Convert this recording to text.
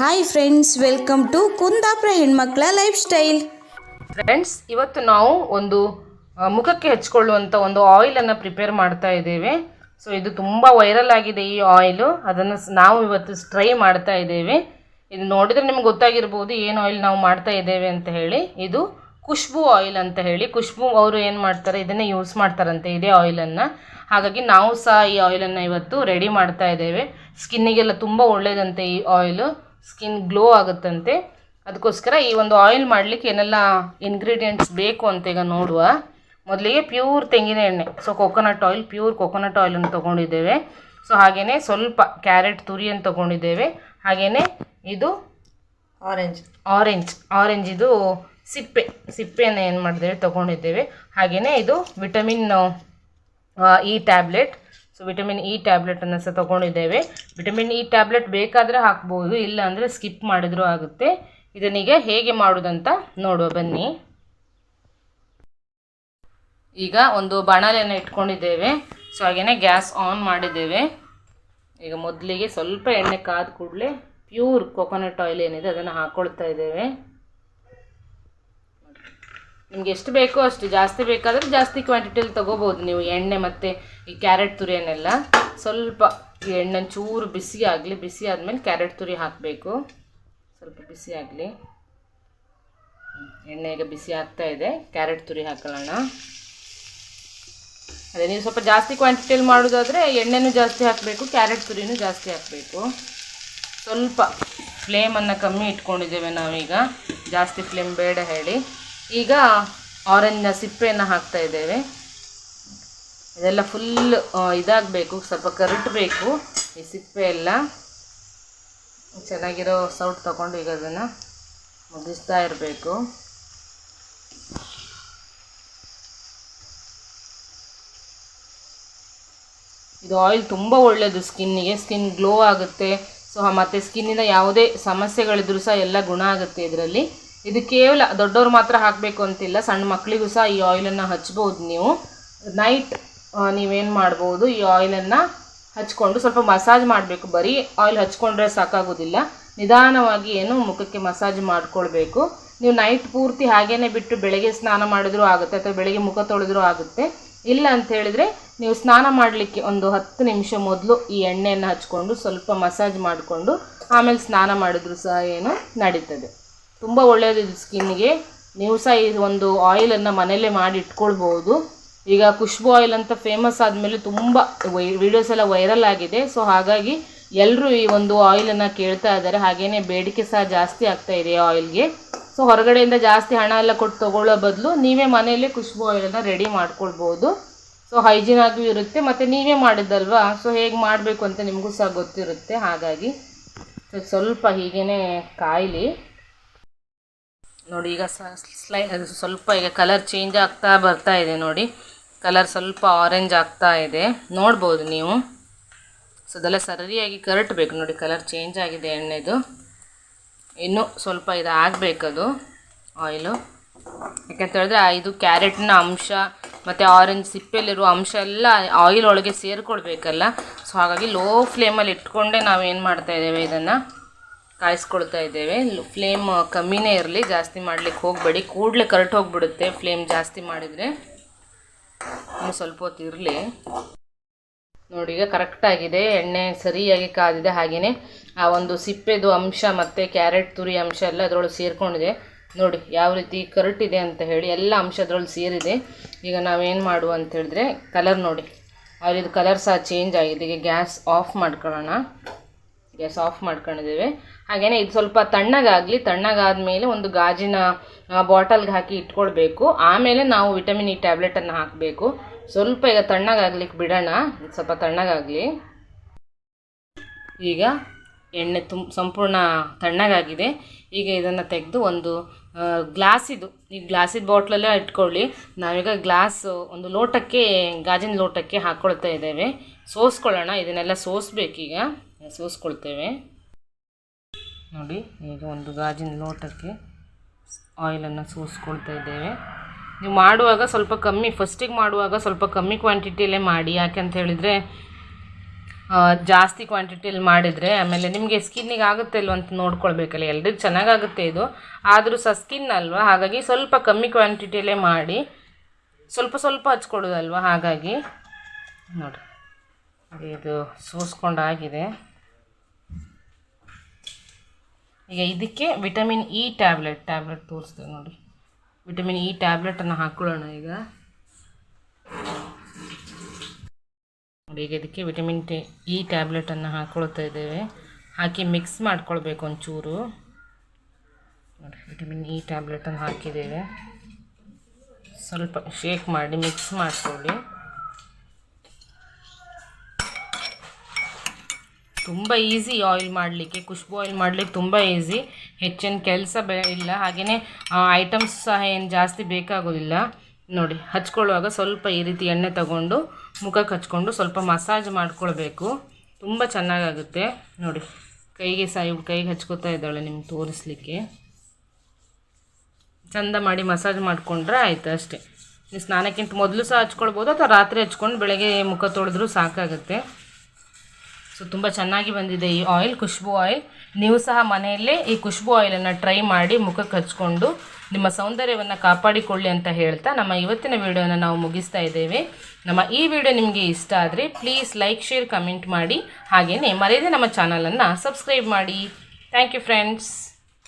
Hi friends welcome to Kundapura ಹೆಣ್ಮಕ್ಳ life style friends ಇವತ್ತು ನಾವು ಒಂದು ಮುಖಕ್ಕೆ ಹಚ್ಕೊಳ್ಳುವಂಥ ಒಂದು ಆಯಿಲನ್ನು ಪ್ರಿಪೇರ್ ಮಾಡ್ತಾ ಇದ್ದೇವೆ. ಸೊ ಇದು ತುಂಬ ವೈರಲ್ ಆಗಿದೆ ಈ ಆಯಿಲು ಅದನ್ನು ನಾವು ಇವತ್ತು ಟ್ರೈ ಮಾಡ್ತಾ ಇದ್ದೇವೆ. ಇದು ನೋಡಿದರೆ ನಿಮ್ಗೆ ಗೊತ್ತಾಗಿರ್ಬೋದು ಏನು ಆಯಿಲ್ ನಾವು ಮಾಡ್ತಾ ಇದ್ದೇವೆ ಅಂತ ಹೇಳಿ. ಇದು ಖುಷ್ಬು ಆಯಿಲ್ ಅಂತ ಹೇಳಿ. ಖುಷ್ಬು ಅವರು ಏನು ಮಾಡ್ತಾರೆ, ಇದನ್ನೇ ಯೂಸ್ ಮಾಡ್ತಾರಂತೆ ಇದೇ ಆಯಿಲನ್ನು ಹಾಗಾಗಿ ನಾವು ಸಹ ಈ ಆಯಿಲನ್ನು ಇವತ್ತು ರೆಡಿ ಮಾಡ್ತಾ ಇದ್ದೇವೆ. ಸ್ಕಿನ್ನಿಗೆಲ್ಲ ತುಂಬ ಒಳ್ಳೆಯದಂತೆ ಈ ಆಯಿಲು ಸ್ಕಿನ್ ಗ್ಲೋ ಆಗುತ್ತಂತೆ. ಅದಕ್ಕೋಸ್ಕರ ಈ ಒಂದು ಆಯಿಲ್ ಮಾಡಲಿಕ್ಕೆ ಏನೆಲ್ಲ ಇಂಗ್ರೀಡಿಯೆಂಟ್ಸ್ ಬೇಕು ಅಂತ ಈಗ ನೋಡುವ. ಮೊದಲಿಗೆ ಪ್ಯೂರ್ ತೆಂಗಿನ ಎಣ್ಣೆ. So coconut oil pure coconut ಆಯಿಲನ್ನು ತೊಗೊಂಡಿದ್ದೇವೆ. ಸೊ ಹಾಗೆಯೇ ಸ್ವಲ್ಪ ಕ್ಯಾರೆಟ್ ತುರಿಯನ್ನು ತೊಗೊಂಡಿದ್ದೇವೆ. ಹಾಗೆಯೇ ಇದು ಆರೆಂಜ್ ಆರೆಂಜ್ ಆರೆಂಜ್ ಇದು ಸಿಪ್ಪೆ. ಸಿಪ್ಪೆಯನ್ನು ಏನು ಮಾಡಿದ್ದೇವೆ? ತೊಗೊಂಡಿದ್ದೇವೆ. ಹಾಗೆಯೇ ಇದು vitamin E tablet so vitamin E ಟ್ಯಾಬ್ಲೆಟನ್ನು ಸಹ ತೊಗೊಂಡಿದ್ದೇವೆ. ವಿಟಮಿನ್ ಇ ಟ್ಯಾಬ್ಲೆಟ್ ಬೇಕಾದರೆ ಹಾಕ್ಬೋದು ಇಲ್ಲ ಅಂದರೆ ಸ್ಕಿಪ್ ಮಾಡಿದರೂ ಆಗುತ್ತೆ. ಇದನ್ನೀಗ ಹೇಗೆ ಮಾಡೋದಂತ ನೋಡುವ, ಬನ್ನಿ. ಈಗ ಒಂದು ಬಾಣಲೆಯನ್ನು ಇಟ್ಕೊಂಡಿದ್ದೇವೆ. ಸೊ ಹಾಗೆಯೇ ಗ್ಯಾಸ್ ಆನ್ ಮಾಡಿದ್ದೇವೆ. ಈಗ ಮೊದಲಿಗೆ ಸ್ವಲ್ಪ ಎಣ್ಣೆ ಕಾದ ಕೂಡಲೇ ಪ್ಯೂರ್ ಕೊಕೊನಟ್ ಆಯಿಲ್ ಏನಿದೆ ಅದನ್ನು ಹಾಕ್ಕೊಳ್ತಾ ಇದ್ದೇವೆ. ನಿಮ್ಗೆ ಎಷ್ಟು ಬೇಕೋ ಅಷ್ಟು ಜಾಸ್ತಿ ಬೇಕಾದರೆ ಜಾಸ್ತಿ ಕ್ವಾಂಟಿಟಿಯಲ್ಲಿ ತೊಗೋಬೋದು ನೀವು ಎಣ್ಣೆ ಮತ್ತು ಈ ಕ್ಯಾರೆಟ್ ತುರಿಯನ್ನೆಲ್ಲ. ಸ್ವಲ್ಪ ಈ ಎಣ್ಣೆ ಚೂರು ಬಿಸಿ ಆಗಲಿ, ಬಿಸಿ ಆದಮೇಲೆ ಕ್ಯಾರೆಟ್ ತುರಿ ಹಾಕಬೇಕು. ಸ್ವಲ್ಪ ಬಿಸಿ ಆಗಲಿ. ಎಣ್ಣೆ ಈಗ ಬಿಸಿ ಆಗ್ತಾ ಇದೆ. ಕ್ಯಾರೆಟ್ ತುರಿ ಹಾಕೊಳ್ಳೋಣ. ಅದೇ ನೀವು ಸ್ವಲ್ಪ ಜಾಸ್ತಿ ಕ್ವಾಂಟಿಟಿಯಲ್ಲಿ ಮಾಡೋದಾದರೆ ಎಣ್ಣೆನೂ ಜಾಸ್ತಿ ಹಾಕಬೇಕು ಕ್ಯಾರೆಟ್ ತುರಿನೂ ಜಾಸ್ತಿ ಹಾಕಬೇಕು. ಸ್ವಲ್ಪ ಫ್ಲೇಮನ್ನು ಕಮ್ಮಿ ಇಟ್ಕೊಂಡಿದ್ದೇವೆ ನಾವೀಗ. ಜಾಸ್ತಿ ಫ್ಲೇಮ್ ಬೇಡ ಹೇಳಿ. ಈಗ ಆರೆಂಜ್ನ ಸಿಪ್ಪೆಯನ್ನು ಹಾಕ್ತಾ ಇದ್ದೇವೆ. ಇದೆಲ್ಲ ಫುಲ್ ಇದಾಗಬೇಕು, ಸ್ವಲ್ಪ ಕರಟಬೇಕು ಈ ಸಿಪ್ಪೆ ಎಲ್ಲ. ಚೆನ್ನಾಗಿರೋ ಸೌಟ್ ತಗೊಂಡು ಈಗ ಅದನ್ನು ಮುಗಿಸ್ತಾ ಇರಬೇಕು. ಇದು ಆಯಿಲ್ ತುಂಬ ಒಳ್ಳೆಯದು ಸ್ಕಿನ್ನಿಗೆ. ಸ್ಕಿನ್ ಗ್ಲೋ ಆಗುತ್ತೆ. ಸೊ, ಮತ್ತು ಸ್ಕಿನ್ನಿನ ಯಾವುದೇ ಸಮಸ್ಯೆಗಳಿದ್ರೂ ಸಹ ಎಲ್ಲ ಗುಣ ಆಗುತ್ತೆ ಇದರಲ್ಲಿ. ಇದು ಕೇವಲ ದೊಡ್ಡವ್ರು ಮಾತ್ರ ಹಾಕಬೇಕು ಅಂತಿಲ್ಲ, ಸಣ್ಣ ಮಕ್ಕಳಿಗೂ ಸಹ ಈ ಆಯಿಲನ್ನು ಹಚ್ಬೋದು ನೀವು. ನೈಟ್ ನೀವೇನು ಮಾಡ್ಬೋದು, ಈ ಆಯಿಲನ್ನು ಹಚ್ಕೊಂಡು ಸ್ವಲ್ಪ ಮಸಾಜ್ ಮಾಡಬೇಕು. ಬರೀ ಆಯಿಲ್ ಹಚ್ಕೊಂಡ್ರೆ ಸಾಕಾಗೋದಿಲ್ಲ. ನಿಧಾನವಾಗಿ ಏನು ಮುಖಕ್ಕೆ ಮಸಾಜ್ ಮಾಡ್ಕೊಳ್ಬೇಕು. ನೀವು ನೈಟ್ ಪೂರ್ತಿ ಹಾಗೇ ಬಿಟ್ಟು ಬೆಳಗ್ಗೆ ಸ್ನಾನ ಮಾಡಿದ್ರೂ ಆಗುತ್ತೆ, ಅಥವಾ ಬೆಳಗ್ಗೆ ಮುಖ ತೊಳೆದ್ರೂ ಆಗುತ್ತೆ. ಇಲ್ಲ ಅಂತ ಹೇಳಿದ್ರೆ ನೀವು ಸ್ನಾನ ಮಾಡಲಿಕ್ಕೆ ಒಂದು ಹತ್ತು ನಿಮಿಷ ಮೊದಲು ಈ ಎಣ್ಣೆಯನ್ನು ಹಚ್ಕೊಂಡು ಸ್ವಲ್ಪ ಮಸಾಜ್ ಮಾಡಿಕೊಂಡು ಆಮೇಲೆ ಸ್ನಾನ ಮಾಡಿದ್ರು ಸಹ ಏನು ನಡೀತದೆ. ತುಂಬ ಒಳ್ಳೆಯದು ಇದು ಸ್ಕಿನ್ನಿಗೆ ನೀವು ಸಹ ಈ ಒಂದು ಆಯಿಲನ್ನು ಮನೆಯಲ್ಲೇ ಮಾಡಿ ಇಟ್ಕೊಳ್ಬೋದು ಈಗ ಖುಷ್ಬು ಆಯಿಲ್ ಅಂತ ಫೇಮಸ್ ಆದಮೇಲೆ ತುಂಬ ವಿಡಿಯೋಸ್ ಎಲ್ಲ ವೈರಲ್ ಆಗಿದೆ. ಸೊ ಹಾಗಾಗಿ ಎಲ್ಲರೂ ಈ ಒಂದು ಆಯಿಲನ್ನು ಕೇಳ್ತಾ ಇದ್ದಾರೆ. ಹಾಗೆಯೇ ಬೇಡಿಕೆ ಸಹ ಜಾಸ್ತಿ ಆಗ್ತಾ ಇದೆ ಆಯಿಲ್ಗೆ ಸೊ ಹೊರಗಡೆಯಿಂದ ಜಾಸ್ತಿ ಹಣ ಎಲ್ಲ ಕೊಟ್ಟು ತೊಗೊಳ್ಳೋ ಬದಲು ನೀವೇ ಮನೆಯಲ್ಲೇ ಖುಷ್ಬು ಆಯಿಲನ್ನು ರೆಡಿ ಮಾಡ್ಕೊಳ್ಬೋದು ಸೊ ಹೈಜೀನ್ ಆಗಿಯೂ ಇರುತ್ತೆ. ಮತ್ತು ನೀವೇ ಮಾಡಿದ್ದಲ್ವಾ? ಸೊ ಹೇಗೆ ಮಾಡಬೇಕು ಅಂತ ನಿಮಗೂ ಸಹ ಗೊತ್ತಿರುತ್ತೆ. ಹಾಗಾಗಿ ಸ್ವಲ್ಪ ಹೀಗೇ ಕಾಯಲಿ. ನೋಡಿ, ಈಗ ಸ್ಲೈ ಸ್ವಲ್ಪ ಈಗ ಕಲರ್ ಚೇಂಜ್ ಆಗ್ತಾ ಬರ್ತಾ ಇದೆ ನೋಡಿ. ಕಲರ್ ಸ್ವಲ್ಪ ಆರೆಂಜ್ ಆಗ್ತಾ ಇದೆ. ನೋಡ್ಬೋದು ನೀವು. ಸೊ ಅದೆಲ್ಲ ಸರಿಯಾಗಿ ಕರಟ್ಬೇಕು ನೋಡಿ ಕಲರ್ ಚೇಂಜ್ ಆಗಿದೆ ಎಣ್ಣೆದು. ಇನ್ನೂ ಸ್ವಲ್ಪ ಇದು ಆಗಬೇಕದು ಆಯಿಲು ಯಾಕಂತ ಹೇಳಿದ್ರೆ ಇದು ಕ್ಯಾರೆಟ್ನ ಅಂಶ ಮತ್ತು ಆರೆಂಜ್ ಸಿಪ್ಪೆಯಲ್ಲಿರುವ ಅಂಶ ಎಲ್ಲ ಆಯಿಲ್ ಒಳಗೆ ಸೇರಿಕೊಳ್ಬೇಕಲ್ಲ. ಸೊ ಹಾಗಾಗಿ ಲೋ ಫ್ಲೇಮಲ್ಲಿ ಇಟ್ಕೊಂಡೇ ಏನು ಮಾಡ್ತಾ ಇದ್ದೇವೆ ಇದನ್ನು? ಕಾಯಿಸ್ಕೊಳ್ತಾ ಇದ್ದೇವೆ. ಫ್ಲೇಮ್ ಕಮ್ಮಿನೇ ಇರಲಿ, ಜಾಸ್ತಿ ಮಾಡ್ಲಿಕ್ಕೆ ಹೋಗಬೇಡಿ. ಕೂಡಲೇ ಕರೆಕ್ಟ್ ಹೋಗಿಬಿಡುತ್ತೆ, ಫ್ಲೇಮ್ ಜಾಸ್ತಿ ಮಾಡಿದರೆ. ಇನ್ನು ಸ್ವಲ್ಪ ಹೊತ್ತು ಇರಲಿ. ನೋಡಿ, ಈಗ ಕರೆಕ್ಟಾಗಿದೆ ಎಣ್ಣೆ ಸರಿಯಾಗಿ ಕಾದಿದೆ. ಹಾಗೆಯೇ ಆ ಒಂದು ಸಿಪ್ಪೆದು ಅಂಶ ಮತ್ತು ಕ್ಯಾರೆಟ್ ತುರಿ ಅಂಶ ಎಲ್ಲ ಅದರೊಳಗೆ ಸೇರಿಕೊಂಡಿದೆ. ನೋಡಿ, ಯಾವ ರೀತಿ ಕರಟಿದೆ ಅಂತ ಹೇಳಿ ಎಲ್ಲ ಅಂಶ ಅದರೊಳಗೆ ಸೇರಿದೆ. ಈಗ ನಾವೇನು ಮಾಡುವ ಅಂತ ಹೇಳಿದ್ರೆ ಕಲರ್ ನೋಡಿ. ಅವ್ರದ್ದು ಕಲರ್ ಸಹ ಚೇಂಜ್ ಆಗಿದೆ. ಈಗ ಗ್ಯಾಸ್ ಆಫ್ ಮಾಡ್ಕೊಳ್ಳೋಣ. ಗ್ಯಾಸ್ ಆಫ್ ಮಾಡ್ಕೊಂಡಿದ್ದೇವೆ. ಹಾಗೆಯೇ ಇದು ಸ್ವಲ್ಪ ತಣ್ಣಗಾಗಲಿ ತಣ್ಣಗಾದ ಮೇಲೆ ಒಂದು ಗಾಜಿನ ಬಾಟಲ್ಗೆ ಹಾಕಿ ಇಟ್ಕೊಳ್ಬೇಕು. ಆಮೇಲೆ ನಾವು ವಿಟಮಿನ್ ಇ ಟ್ಯಾಬ್ಲೆಟನ್ನು ಹಾಕಬೇಕು. ಸ್ವಲ್ಪ ಈಗ ತಣ್ಣಗಾಗ್ಲಿಕ್ಕೆ ಬಿಡೋಣ. ಸ್ವಲ್ಪ ತಣ್ಣಗಾಗಲಿ. ಈಗ ಎಣ್ಣೆ ತುಂಬ ಸಂಪೂರ್ಣ ತಣ್ಣಗಾಗಿದೆ. ಈಗ ಇದನ್ನು ತೆಗೆದು ಒಂದು ಗ್ಲಾಸಿದು, ಈ ಗ್ಲಾಸಿದ ಬಾಟ್ಲಲ್ಲೇ ಇಟ್ಕೊಳ್ಳಿ. ನಾವೀಗ ಗ್ಲಾಸ್, ಒಂದು ಲೋಟಕ್ಕೆ, ಗಾಜಿನ ಲೋಟಕ್ಕೆ ಹಾಕ್ಕೊಳ್ತಾ ಇದ್ದೇವೆ. ಸೋಸ್ಕೊಳ್ಳೋಣ, ಇದನ್ನೆಲ್ಲ ಸೋಸ್ಬೇಕೀಗ. ಸೋಸ್ಕೊಳ್ತೇವೆ. ನೋಡಿ, ಈಗ ಒಂದು ಗಾಜಿನ ಲೋಟಕ್ಕೆ ಆಯಿಲನ್ನು ಸೋಸ್ಕೊಳ್ತಾ ಇದ್ದೇವೆ. ನೀವು ಮಾಡುವಾಗ ಸ್ವಲ್ಪ ಕಮ್ಮಿ ಫಸ್ಟಿಗೆ ಮಾಡುವಾಗ ಸ್ವಲ್ಪ ಕಮ್ಮಿ ಕ್ವಾಂಟಿಟಿಯಲ್ಲೇ ಮಾಡಿ. ಯಾಕೆಂತ ಹೇಳಿದರೆ ಜಾಸ್ತಿ ಕ್ವಾಂಟಿಟಿಯಲ್ಲಿ ಮಾಡಿದರೆ ಆಮೇಲೆ ನಿಮಗೆ ಸ್ಕಿನ್ನಿಗೆ ಆಗುತ್ತೆ ಇಲ್ವ ಅಂತ ನೋಡ್ಕೊಳ್ಬೇಕಲ್ಲ, ಎಲ್ರಿಗೂ ಚೆನ್ನಾಗಾಗುತ್ತೆ ಇದು. ಆದರೂ ಸಹ ಸ್ಕಿನ್ ಅಲ್ವಾ? ಹಾಗಾಗಿ ಸ್ವಲ್ಪ ಕಮ್ಮಿ ಕ್ವಾಂಟಿಟಿಯಲ್ಲೇ ಮಾಡಿ, ಸ್ವಲ್ಪ ಸ್ವಲ್ಪ ಹಚ್ಕೊಡೋದಲ್ವ? ಹಾಗಾಗಿ, ನೋಡಿ, ಇದು ಸೋಸ್ಕೊಂಡಾಗಿದೆ. ಈಗ ಇದಕ್ಕೆ ವಿಟಮಿನ್ ಇ ಟ್ಯಾಬ್ಲೆಟ್ ಟ್ಯಾಬ್ಲೆಟ್ ತೋರಿಸ್ತೇವೆ ನೋಡಿ. ವಿಟಮಿನ್ ಇ ಟ್ಯಾಬ್ಲೆಟನ್ನು ಹಾಕ್ಕೊಳ್ಳೋಣ ಈಗ. ನೋಡಿ, ಈಗ ಇದಕ್ಕೆ ವಿಟಮಿನ್ ಟಿ ಇ ಟ್ಯಾಬ್ಲೆಟನ್ನು ಹಾಕ್ಕೊಳ್ತಾ ಇದ್ದೇವೆ. ಹಾಕಿ ಮಿಕ್ಸ್ ಮಾಡ್ಕೊಳ್ಬೇಕು ಒಂಚೂರು. ನೋಡಿ ವಿಟಮಿನ್ ಇ ಟ್ಯಾಬ್ಲೆಟನ್ನು ಹಾಕಿದ್ದೇವೆ. ಸ್ವಲ್ಪ ಶೇಕ್ ಮಾಡಿ ಮಿಕ್ಸ್ ಮಾಡಿಕೊಳ್ಳಿ. ತುಂಬ ಈಸಿ ಆಯಿಲ್ ಮಾಡಲಿಕ್ಕೆ, ಖುಷ್ಬು ಆಯಿಲ್ ಮಾಡಲಿಕ್ಕೆ ತುಂಬ ಈಸಿ ಹೆಚ್ಚಿನ ಕೆಲಸ ಬೇ ಇಲ್ಲ. ಹಾಗೆಯೇ ಐಟಮ್ಸ್ ಸಹ ಏನು ಜಾಸ್ತಿ ಬೇಕಾಗೋದಿಲ್ಲ. ನೋಡಿ, ಹಚ್ಕೊಳ್ಳುವಾಗ ಸ್ವಲ್ಪ ಈ ರೀತಿ ಎಣ್ಣೆ ತಗೊಂಡು ಮುಖಕ್ಕೆ ಹಚ್ಕೊಂಡು ಸ್ವಲ್ಪ ಮಸಾಜ್ ಮಾಡ್ಕೊಳ್ಬೇಕು. ತುಂಬ ಚೆನ್ನಾಗಾಗುತ್ತೆ. ನೋಡಿ, ಕೈಗೆ ಸಹ ಇವಳು ಕೈಗೆ ಹಚ್ಕೋತಾ ಇದ್ದಾಳೆ ನಿಮ್ಗೆ ತೋರಿಸ್ಲಿಕ್ಕೆ. ಚಂದ ಮಾಡಿ ಮಸಾಜ್ ಮಾಡಿಕೊಂಡ್ರೆ ಆಯಿತು ಅಷ್ಟೇ. ನೀವು ಸ್ನಾನಕ್ಕಿಂತ ಮೊದಲು ಸಹ ಹಚ್ಕೊಳ್ಬೋದು, ಅಥವಾ ರಾತ್ರಿ ಹಚ್ಕೊಂಡು ಬೆಳಗ್ಗೆ ಮುಖ ತೊಳೆದ್ರೂ ಸಾಕಾಗುತ್ತೆ. ಸೊ ತುಂಬ ಚೆನ್ನಾಗಿ ಬಂದಿದೆ ಈ ಆಯಿಲ್ ಖುಷ್ಬು ಆಯಿಲ್ ನೀವು ಸಹ ಮನೆಯಲ್ಲೇ ಈ ಖುಷ್ಬು ಆಯಿಲನ್ನು ಟ್ರೈ ಮಾಡಿ ಮುಖಕ್ಕೆ ಹಚ್ಕೊಂಡು ನಿಮ್ಮ ಸೌಂದರ್ಯವನ್ನು ಕಾಪಾಡಿಕೊಳ್ಳಿ ಅಂತ ಹೇಳ್ತಾ ನಮ್ಮ ಇವತ್ತಿನ ವಿಡಿಯೋನ ನಾವು ಮುಗಿಸ್ತಾ ಇದ್ದೇವೆ. ನಮ್ಮ ಈ ವಿಡಿಯೋ ನಿಮಗೆ ಇಷ್ಟ ಆದರೆ ಪ್ಲೀಸ್ ಲೈಕ್ ಶೇರ್ ಕಮೆಂಟ್ ಮಾಡಿ. ಹಾಗೆಯೇ ಮರೆಯದೆ ನಮ್ಮ ಚಾನಲನ್ನು ಸಬ್ಸ್ಕ್ರೈಬ್ ಮಾಡಿ. Thank you friends